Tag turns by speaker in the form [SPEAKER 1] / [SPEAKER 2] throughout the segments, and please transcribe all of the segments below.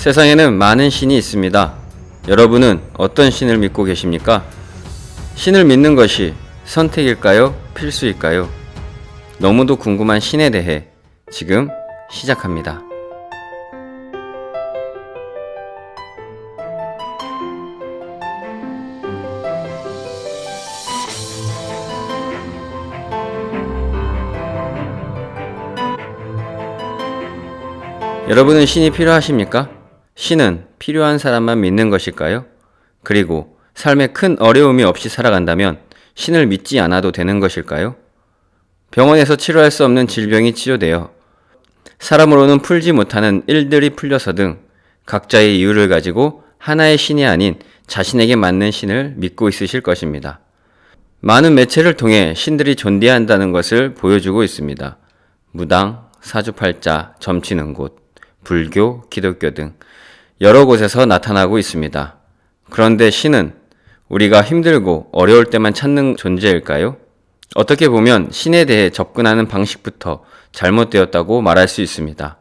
[SPEAKER 1] 세상에는 많은 신이 있습니다. 여러분은 어떤 신을 믿고 계십니까? 신을 믿는 것이 선택일까요? 필수일까요? 너무도 궁금한 신에 대해 지금 시작합니다. 여러분은 신이 필요하십니까? 신은 필요한 사람만 믿는 것일까요? 그리고 삶에 큰 어려움이 없이 살아간다면 신을 믿지 않아도 되는 것일까요? 병원에서 치료할 수 없는 질병이 치료되어 사람으로는 풀지 못하는 일들이 풀려서 등 각자의 이유를 가지고 하나의 신이 아닌 자신에게 맞는 신을 믿고 있으실 것입니다. 많은 매체를 통해 신들이 존재한다는 것을 보여주고 있습니다. 무당, 사주팔자, 점치는 곳, 불교, 기독교 등 여러 곳에서 나타나고 있습니다. 그런데 신은 우리가 힘들고 어려울 때만 찾는 존재일까요? 어떻게 보면 신에 대해 접근하는 방식부터 잘못되었다고 말할 수 있습니다.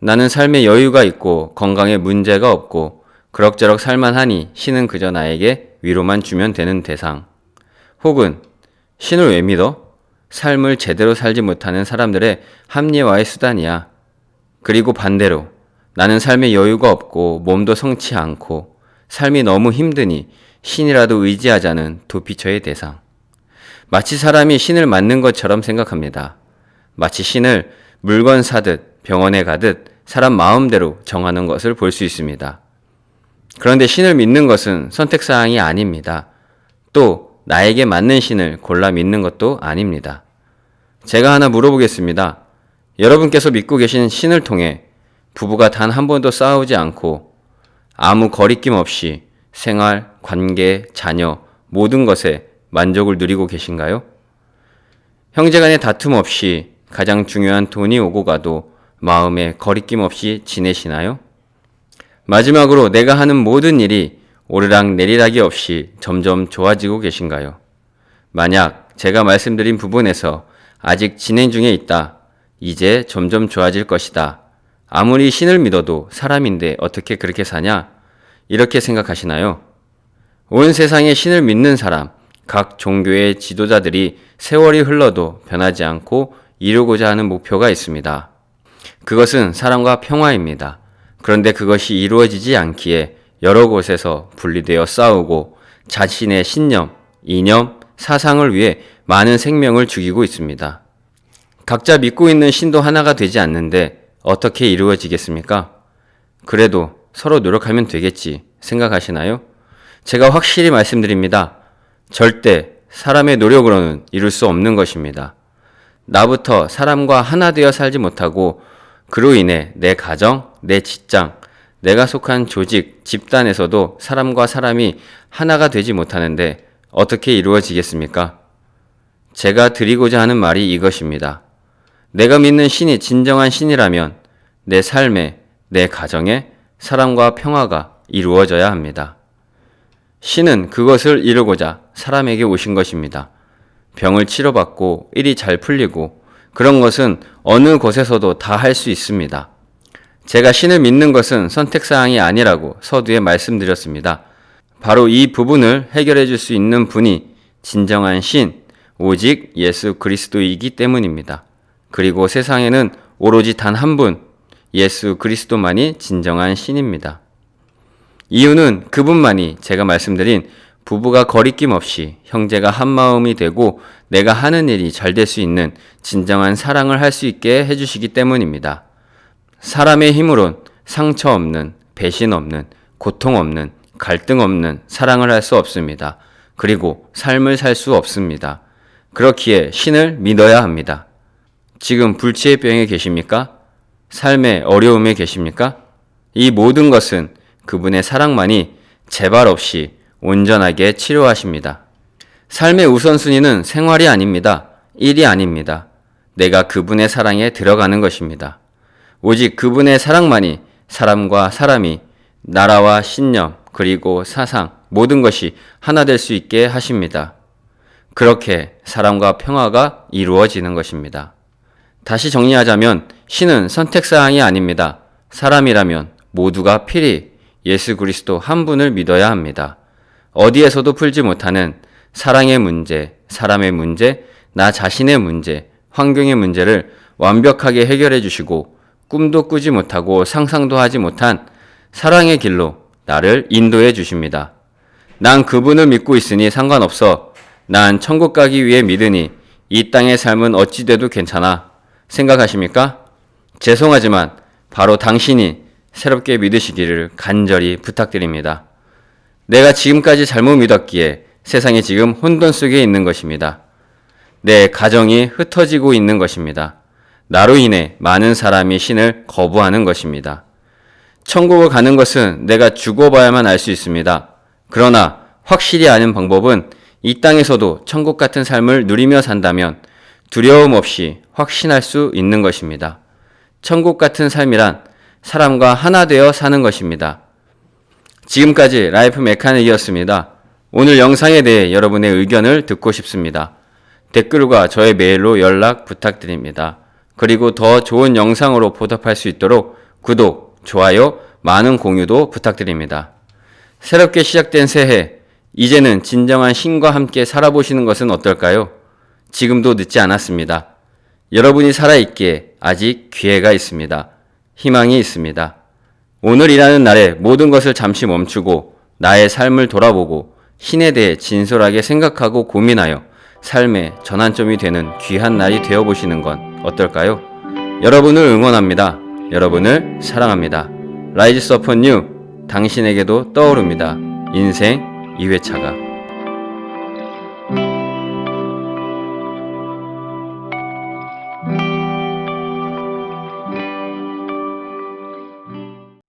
[SPEAKER 1] 나는 삶에 여유가 있고 건강에 문제가 없고 그럭저럭 살만하니 신은 그저 나에게 위로만 주면 되는 대상. 혹은 신을 왜 믿어? 삶을 제대로 살지 못하는 사람들의 합리화의 수단이야. 그리고 반대로 나는 삶에 여유가 없고 몸도 성치 않고 삶이 너무 힘드니 신이라도 의지하자는 도피처의 대상. 마치 사람이 신을 맞는 것처럼 생각합니다. 마치 신을 물건 사듯 병원에 가듯 사람 마음대로 정하는 것을 볼 수 있습니다. 그런데 신을 믿는 것은 선택사항이 아닙니다. 또 나에게 맞는 신을 골라 믿는 것도 아닙니다. 제가 하나 물어보겠습니다. 여러분께서 믿고 계신 신을 통해 부부가 단 한 번도 싸우지 않고 아무 거리낌 없이 생활, 관계, 자녀, 모든 것에 만족을 누리고 계신가요? 형제 간의 다툼 없이 가장 중요한 돈이 오고 가도 마음에 거리낌 없이 지내시나요? 마지막으로 내가 하는 모든 일이 오르락 내리락이 없이 점점 좋아지고 계신가요? 만약 제가 말씀드린 부분에서 아직 진행 중에 있다. 이제 점점 좋아질 것이다. 아무리 신을 믿어도 사람인데 어떻게 그렇게 사냐? 이렇게 생각하시나요? 온 세상에 신을 믿는 사람, 각 종교의 지도자들이 세월이 흘러도 변하지 않고 이루고자 하는 목표가 있습니다. 그것은 사랑과 평화입니다. 그런데 그것이 이루어지지 않기에 여러 곳에서 분리되어 싸우고 자신의 신념, 이념, 사상을 위해 많은 생명을 죽이고 있습니다. 각자 믿고 있는 신도 하나가 되지 않는데 어떻게 이루어지겠습니까? 그래도 서로 노력하면 되겠지 생각하시나요? 제가 확실히 말씀드립니다. 절대 사람의 노력으로는 이룰 수 없는 것입니다. 나부터 사람과 하나 되어 살지 못하고 그로 인해 내 가정, 내 직장, 내가 속한 조직, 집단에서도 사람과 사람이 하나가 되지 못하는데 어떻게 이루어지겠습니까? 제가 드리고자 하는 말이 이것입니다. 내가 믿는 신이 진정한 신이라면 내 삶에, 내 가정에 사랑과 평화가 이루어져야 합니다. 신은 그것을 이루고자 사람에게 오신 것입니다. 병을 치료받고 일이 잘 풀리고 그런 것은 어느 곳에서도 다 할 수 있습니다. 제가 신을 믿는 것은 선택사항이 아니라고 서두에 말씀드렸습니다. 바로 이 부분을 해결해 줄 수 있는 분이 진정한 신, 오직 예수 그리스도이기 때문입니다. 그리고 세상에는 오로지 단 한 분, 예수 그리스도만이 진정한 신입니다. 이유는 그분만이 제가 말씀드린 부부가 거리낌 없이 형제가 한 마음이 되고 내가 하는 일이 잘 될 수 있는 진정한 사랑을 할 수 있게 해주시기 때문입니다. 사람의 힘으론 상처 없는, 배신 없는, 고통 없는, 갈등 없는 사랑을 할 수 없습니다. 그리고 삶을 살 수 없습니다. 그렇기에 신을 믿어야 합니다. 지금 불치의 병에 계십니까? 삶의 어려움에 계십니까? 이 모든 것은 그분의 사랑만이 재발 없이 온전하게 치료하십니다. 삶의 우선순위는 생활이 아닙니다. 일이 아닙니다. 내가 그분의 사랑에 들어가는 것입니다. 오직 그분의 사랑만이 사람과 사람이 나라와 신념 그리고 사상 모든 것이 하나 될 수 있게 하십니다. 그렇게 사랑과 평화가 이루어지는 것입니다. 다시 정리하자면 신은 선택사항이 아닙니다. 사람이라면 모두가 필히 예수 그리스도 한 분을 믿어야 합니다. 어디에서도 풀지 못하는 사랑의 문제, 사람의 문제, 나 자신의 문제, 환경의 문제를 완벽하게 해결해 주시고 꿈도 꾸지 못하고 상상도 하지 못한 사랑의 길로 나를 인도해 주십니다. 난 그분을 믿고 있으니 상관없어. 난 천국 가기 위해 믿으니 이 땅의 삶은 어찌 돼도 괜찮아. 생각하십니까? 죄송하지만 바로 당신이 새롭게 믿으시기를 간절히 부탁드립니다. 내가 지금까지 잘못 믿었기에 세상이 지금 혼돈 속에 있는 것입니다. 내 가정이 흩어지고 있는 것입니다. 나로 인해 많은 사람이 신을 거부하는 것입니다. 천국을 가는 것은 내가 죽어봐야만 알 수 있습니다. 그러나 확실히 아는 방법은 이 땅에서도 천국 같은 삶을 누리며 산다면 두려움 없이 확신할 수 있는 것입니다. 천국 같은 삶이란 사람과 하나 되어 사는 것입니다. 지금까지 라이프 메카닉이었습니다. 오늘 영상에 대해 여러분의 의견을 듣고 싶습니다. 댓글과 저의 메일로 연락 부탁드립니다. 그리고 더 좋은 영상으로 보답할 수 있도록 구독, 좋아요, 많은 공유도 부탁드립니다. 새롭게 시작된 새해, 이제는 진정한 신과 함께 살아보시는 것은 어떨까요? 지금도 늦지 않았습니다. 여러분이 살아있기에 아직 기회가 있습니다. 희망이 있습니다. 오늘이라는 날에 모든 것을 잠시 멈추고 나의 삶을 돌아보고 신에 대해 진솔하게 생각하고 고민하여 삶의 전환점이 되는 귀한 날이 되어 보시는 건 어떨까요? 여러분을 응원합니다. 여러분을 사랑합니다. 라이즈 서퍼 뉴 당신에게도 떠오릅니다. 인생 2회차가